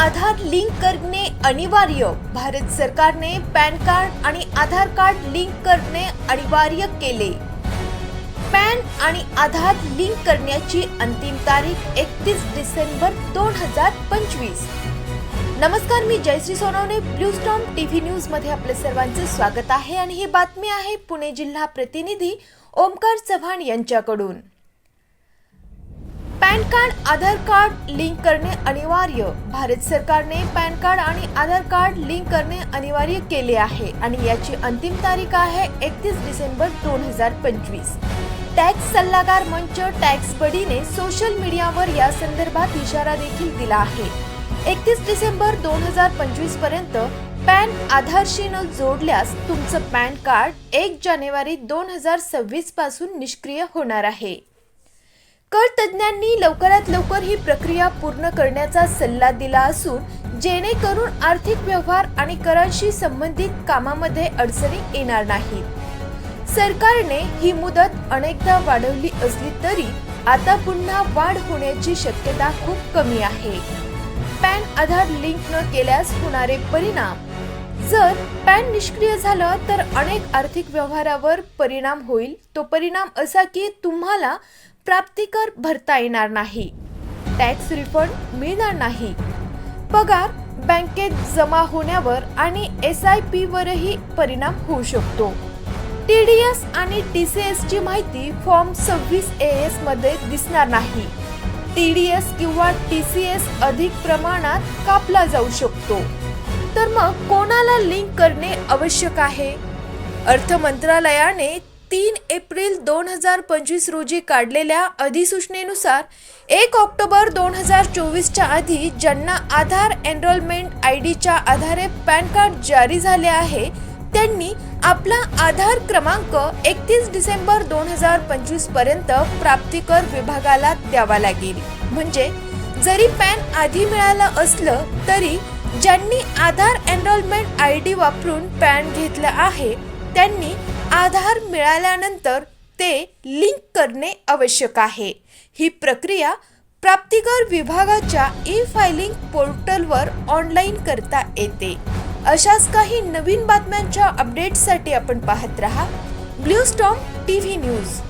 आधार link करणे अनिवार्य. भारत सरकारने पॅन कार्ड आणि आधार कार्ड लिंक करणे अनिवार्य केले. पॅन आणि आधार लिंक करण्याची अंतिम तारीख एकतीस डिसेंबर दोन हजार पंचवीस. नमस्कार मी Jayashree Sonawane. Blue storm TV न्यूजमध्ये आपले सर्वांचे स्वागत आहे आणि ही बातमी आहे पुणे जिल्हा प्रतिनिधी ओमकार चव्हाण यांच्याकडून. कार्ड आधार कार्ड लिंक करणे अनिवार्य. भारत सरकारने पॅन कार्ड आणि आधार कार्ड लिंक करणे अनिवार्य केले आहे आणि याची अंतिम तारीख आहे एकतीस डिसेंबर दोन हजार पंचवीस. टॅक्स सल्लागार मंच टॅक्स बडीने सोशल मीडियावर या संदर्भात इशारा देखील दिला आहे. एकतीस डिसेंबर दोन हजार पंचवीसपर्यंत पॅन आधारशी न जोडल्यास तुमचं पॅन कार्ड एक जानेवारी दोन हजार सव्वीसपासून निष्क्रिय होणार आहे. कर तज्ज्ञांनी लवकरात लवकर ही प्रक्रिया पूर्ण करण्याचा सल्ला दिला असून जेणेकरून आर्थिक व्यवहार आणि करांशी संबंधित कामामध्ये अडचणी येणार नाहीत. सरकारने ही मुदत अनेकदा वाढवली असली तरी आता पुन्हा वाढ होण्याची शक्यता खूप कमी आहे. पॅन आधार लिंक न केल्यास होणारे परिणाम. जर पॅन निष्क्रिय झालं तर अनेक आर्थिक व्यवहारावर परिणाम होईल. तो परिणाम असा की तुम्हाला प्राप्तिकर भरता येणार नाही. टॅक्स रिफंड मिळणार नाही. पगार बँकेत जमा होण्यावर आणि एस आय पी वरही परिणाम होऊ शकतो. टी डी एस आणि टी सी एस ची माहिती फॉर्म सव्वीस ए एसमध्ये दिसणार नाही. टी डी एस किंवा टी सी एस अधिक प्रमाणात कापला जाऊ शकतो. तर मग कोणाला लिंक करणे आवश्यक आहे? अर्थ मंत्रालयाने तीन एप्रिल दोन हजार पंचवीस रोजी काढलेल्या अधिसूचनेनुसार एक ऑक्टोबर दोन हजार चोवीसच्या आधी ज्यांना आधार एनरोलमेंट आय डीच्या आधारे पॅन कार्ड जारी झाले आहे त्यांनी आपला आधार क्रमांक एकतीस डिसेंबर दोन हजार पंचवीसपर्यंत प्राप्तिकर विभागाला द्यावा लागेल. म्हणजे जरी पॅन आधी मिळालं असलं तरी ज्यांनी आधार एनरोलमेंट आय डी वापरून पॅन घेतलं आहे त्यांनी आधार मिळाल्यानंतर ते लिंक करणे आवश्यक आहे. ही प्रक्रिया प्राप्तिकर विभागाच्या ई फायलिंग पोर्टलवर ऑनलाईन करता येते. अशाच काही नवीन बातम्यांच्या अपडेटसाठी आपण पाहत रहा. Blue storm T V news.